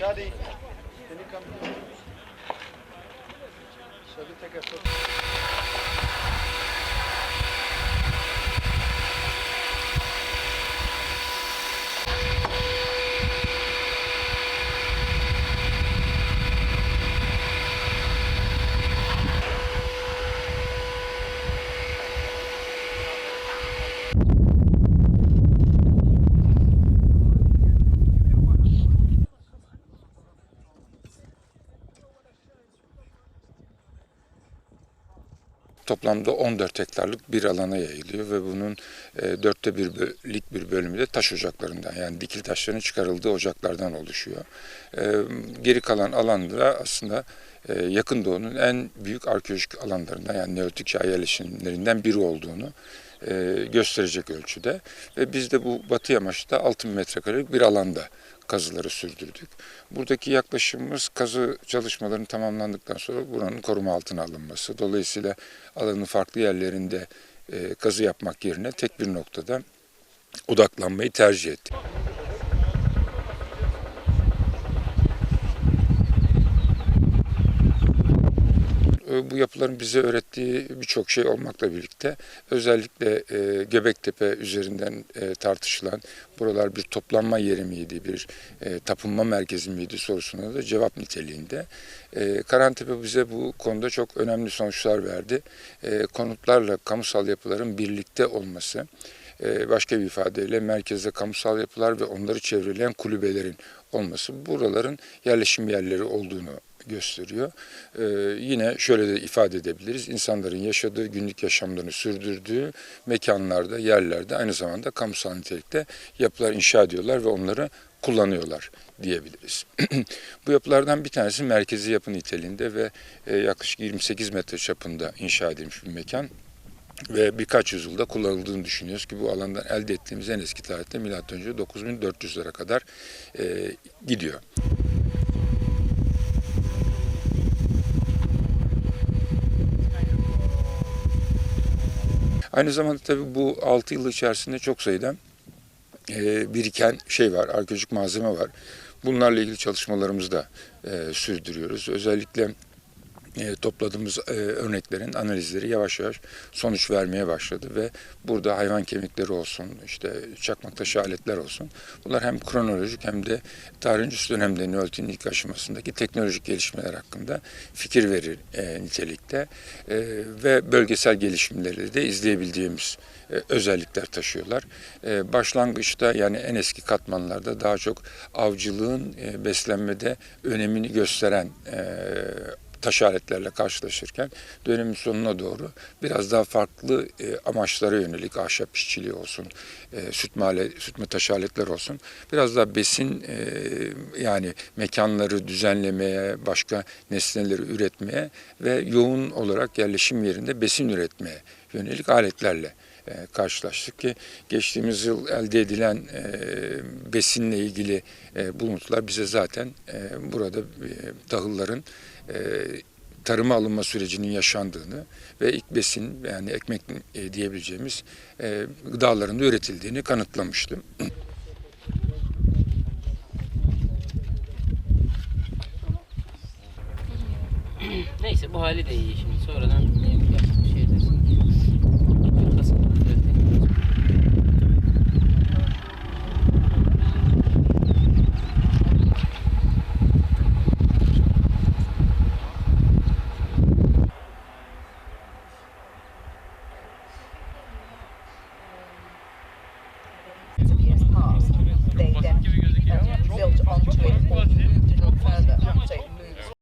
Shadi, can you come? Shadi, take a photo. Toplamda 14 hektarlık bir alana yayılıyor ve bunun e, dörtte bir bölük bir bölümü de taş ocaklarından yani dikil taşların çıkarıldığı ocaklardan oluşuyor. E, geri kalan alanda aslında e, Yakın Doğu'nun en büyük arkeolojik alanlarından yani Neolitik yerleşimlerinden biri olduğunu gösterecek ölçüde ve biz de bu batı yamaçta 6 metrekarelik bir alanda kazıları sürdürdük. Buradaki yaklaşımımız kazı çalışmalarının tamamlandıktan sonra buranın koruma altına alınması. Dolayısıyla alanın farklı yerlerinde e, kazı yapmak yerine tek bir noktada odaklanmayı tercih ettik. Bu yapıların bize öğrettiği birçok şey olmakla birlikte özellikle e, Göbektepe üzerinden e, tartışılan buralar bir toplanma yeri miydi, bir e, tapınma merkezi miydi sorusuna da cevap niteliğinde. E, Karantepe bize bu konuda çok önemli sonuçlar verdi. E, konutlarla kamusal yapıların birlikte olması, e, başka bir ifadeyle merkezde kamusal yapılar ve onları çevreleyen kulübelerin olması buraların yerleşim yerleri olduğunu gösteriyor. Ee, yine şöyle de ifade edebiliriz. İnsanların yaşadığı, günlük yaşamlarını sürdürdüğü mekanlarda, yerlerde aynı zamanda kamusal nitelikte yapılar inşa ediyorlar ve onları kullanıyorlar diyebiliriz. Bu yapılardan bir tanesi merkezi yapı niteliğinde ve e, yaklaşık 28 metre çapında inşa edilmiş bir mekan ve birkaç yüzyılda kullanıldığını düşünüyoruz ki bu alandan elde ettiğimiz en eski tarihte M.Ö. 9400'lere kadar e, gidiyor. Aynı zamanda tabii bu 6 yıl içerisinde çok sayıda e, biriken şey var, arkeolojik malzeme var. Bunlarla ilgili çalışmalarımızı da e, sürdürüyoruz. Özellikle e, topladığımız e, örneklerin analizleri yavaş yavaş sonuç vermeye başladı ve burada hayvan kemikleri olsun, işte çakmak taşı aletler olsun. Bunlar hem kronolojik hem de tarihin üst dönemde Neolitik'in ilk aşamasındaki teknolojik gelişmeler hakkında fikir verir e, nitelikte ve bölgesel gelişimleri de izleyebildiğimiz özellikler taşıyorlar. Başlangıçta yani en eski katmanlarda daha çok avcılığın beslenmede önemini gösteren taş karşılaşırken dönemin sonuna doğru biraz daha farklı e, amaçlara yönelik ahşap işçiliği olsun, e, sütme, ale- sütme taş olsun. Biraz daha besin e, yani mekanları düzenlemeye, başka nesneleri üretmeye ve yoğun olarak yerleşim yerinde besin üretmeye yönelik aletlerle karşılaştık ki geçtiğimiz yıl elde edilen e, besinle ilgili e, buluntular bize zaten e, burada e, tahılların e, tarıma alınma sürecinin yaşandığını ve ilk besin yani ekmek e, diyebileceğimiz e, gıdaların da üretildiğini kanıtlamıştı. Neyse bu hali de iyi şimdi sonradan.